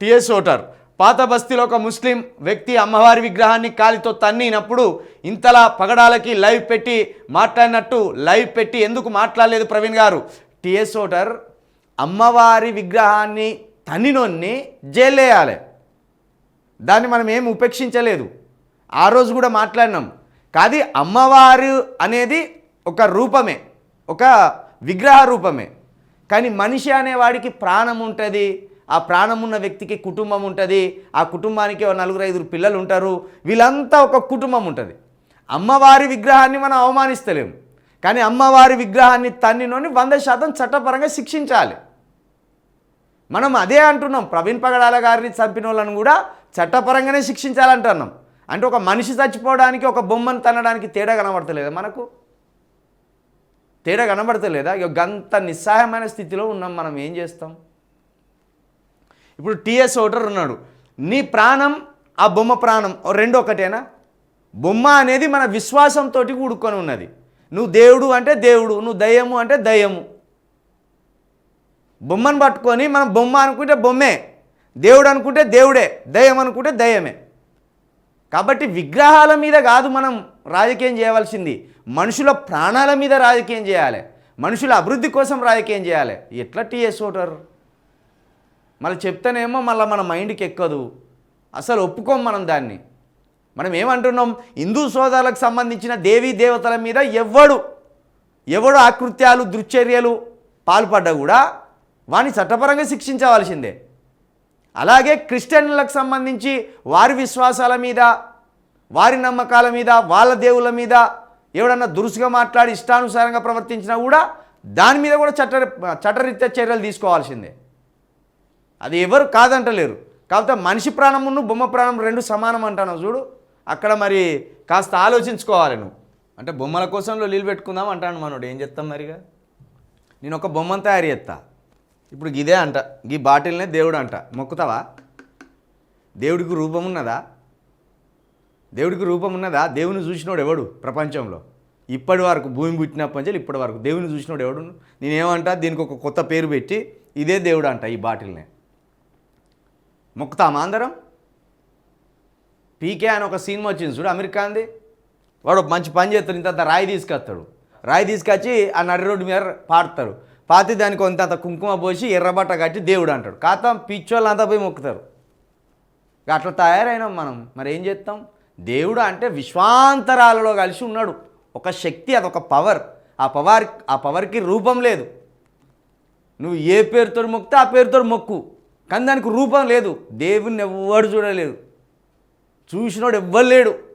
TS voter. పాత బస్తీలో ఒక ముస్లిం వ్యక్తి అమ్మవారి విగ్రహాన్ని కాలితో తన్నినప్పుడు ఇంతలా పగడాలకి లైవ్ పెట్టి మాట్లాడినట్టు లైవ్ పెట్టి ఎందుకు మాట్లాడలేదు ప్రవీణ్ గారు? టిఎస్ ఓటర్ అమ్మవారి విగ్రహాన్ని తన్నినోన్ని జైలేయాలి దాన్ని మనం ఏం ఉపేక్షించలేదు. ఆ రోజు కూడా మాట్లాడినాం. కాది అమ్మవారు అనేది ఒక రూపమే ఒక విగ్రహ రూపమే. కానీ మనిషి అనేవాడికి ప్రాణం ఉంటుంది ఆ ప్రాణం ఉన్న వ్యక్తికి కుటుంబం ఉంటుంది. ఆ కుటుంబానికి నలుగురు ఐదుగురు పిల్లలు ఉంటారు. వీళ్ళంతా ఒక కుటుంబం ఉంటుంది. అమ్మవారి విగ్రహాన్ని మనం అవమానిస్తలేము. కానీ అమ్మవారి విగ్రహాన్ని తన్నినోని వంద శాతం చట్టపరంగా శిక్షించాలి. మనం అదే అంటున్నాం. ప్రవీణ్ పగడాల గారిని చంపిన వాళ్ళని కూడా చట్టపరంగానే శిక్షించాలంటున్నాం. అంటే ఒక మనిషి చచ్చిపోవడానికి ఒక బొమ్మను తన్నడానికి తేడా కనబడతలేదా మనకు? తేడా కనబడతలేదా? ఇక గంత నిస్సహాయమైన స్థితిలో ఉన్నాం. మనం ఏం చేస్తాం? ఇప్పుడు టిఎస్ ఓటర్ ఉన్నాడు. నీ ప్రాణం ఆ బొమ్మ ప్రాణం ఓ రెండు ఒకటేనా? బొమ్మ అనేది మన విశ్వాసంతో కూడుకొని ఉన్నది. నువ్వు దేవుడు అంటే దేవుడు నువ్వు దయ్యము అంటే దయ్యము. బొమ్మను పట్టుకొని మనం బొమ్మ అనుకుంటే బొమ్మే దేవుడు అనుకుంటే దేవుడే దయ్యం అనుకుంటే దయ్యమే. కాబట్టి విగ్రహాల మీద కాదు మనం రాజకీయం చేయవలసింది. మనుషుల ప్రాణాల మీద రాజకీయం చేయాలి. మనుషుల అభివృద్ధి కోసం రాజకీయం చేయాలి. ఎట్లా టీఎస్ ఓటర్? మళ్ళీ చెప్తేనేమో మళ్ళీ మన మైండ్కి ఎక్కదు. అసలు ఒప్పుకోం మనం దాన్ని. మనం ఏమంటున్నాం? హిందూ సోదరులకు సంబంధించిన దేవీ దేవతల మీద ఎవడు ఎవడు ఆకృత్యాలు దుశ్చర్యలు పాల్పడ్డా కూడా వాని చట్టపరంగా శిక్షించవలసిందే. అలాగే క్రిస్టియన్లకు సంబంధించి వారి విశ్వాసాల మీద వారి నమ్మకాల మీద వాళ్ళ దేవుళ్ళ మీద ఎవడన్నా దురుసుగా మాట్లాడి ఇష్టానుసారంగా ప్రవర్తించినా కూడా దాని మీద కూడా చట్ట చట్టరీత్యా చర్యలు తీసుకోవాల్సిందే. అది ఎవరు కాదంటలేరు. కాకపోతే మనిషి ప్రాణమును బొమ్మ ప్రాణం రెండు సమానం అంటాను చూడు. అక్కడ మరి కాస్త ఆలోచించుకోవాలి నువ్వు. అంటే బొమ్మల కోసంలో నీళ్ళు పెట్టుకుందాం అంటాను మనోడు. ఏం చేస్తాం మరిగా? నేను ఒక బొమ్మను తయారు చేస్తా. ఇప్పుడు ఇదే అంట. ఈ బాటిల్నే దేవుడు అంట. మొక్కుతావా? దేవుడికి రూపం ఉన్నదా? దేవుడికి రూపం ఉన్నదా? దేవుని చూసినోడు ఎవడు ప్రపంచంలో? ఇప్పటి వరకు భూమి పుట్టినప్పటి నుంచి ఇప్పటి వరకు దేవుని చూసినోడు ఎవడు? నేనేమంటా? దీనికి ఒక కొత్త పేరు పెట్టి ఇదే దేవుడు అంట ఈ బాటిల్నే. మొక్కుతామా అందరం? పీకే అని ఒక సినిమా వచ్చింది చూడు అమెరికాంది వాడు మంచి పని చేస్తాడు ఇంత రాయి తీసుకొస్తాడు. రాయి తీసుకొచ్చి ఆ నడి రోడ్డు మీద పాడతారు పాతి దానికి కొంత కుంకుమ పోసి ఎర్రబట్ట కట్టి దేవుడు అంటాడు. కాతం పిచ్చోళ్ళు అంతా పోయి మొక్కుతారు. అట్లా తయారైనాం మనం. మరి ఏం చేస్తాం? దేవుడు అంటే విశ్వాంతరాలలో కలిసి ఉన్నాడు. ఒక శక్తి అదొక పవర్ ఆ పవర్ ఆ పవర్కి రూపం లేదు. నువ్వు ఏ పేరుతో మొక్కితే ఆ పేరుతో మొక్కు. కానీ దానికి రూపం లేదు. దేవుణ్ణి ఎవ్వడు చూడలేదు. చూసినోడు ఎవ్వరు లేడు.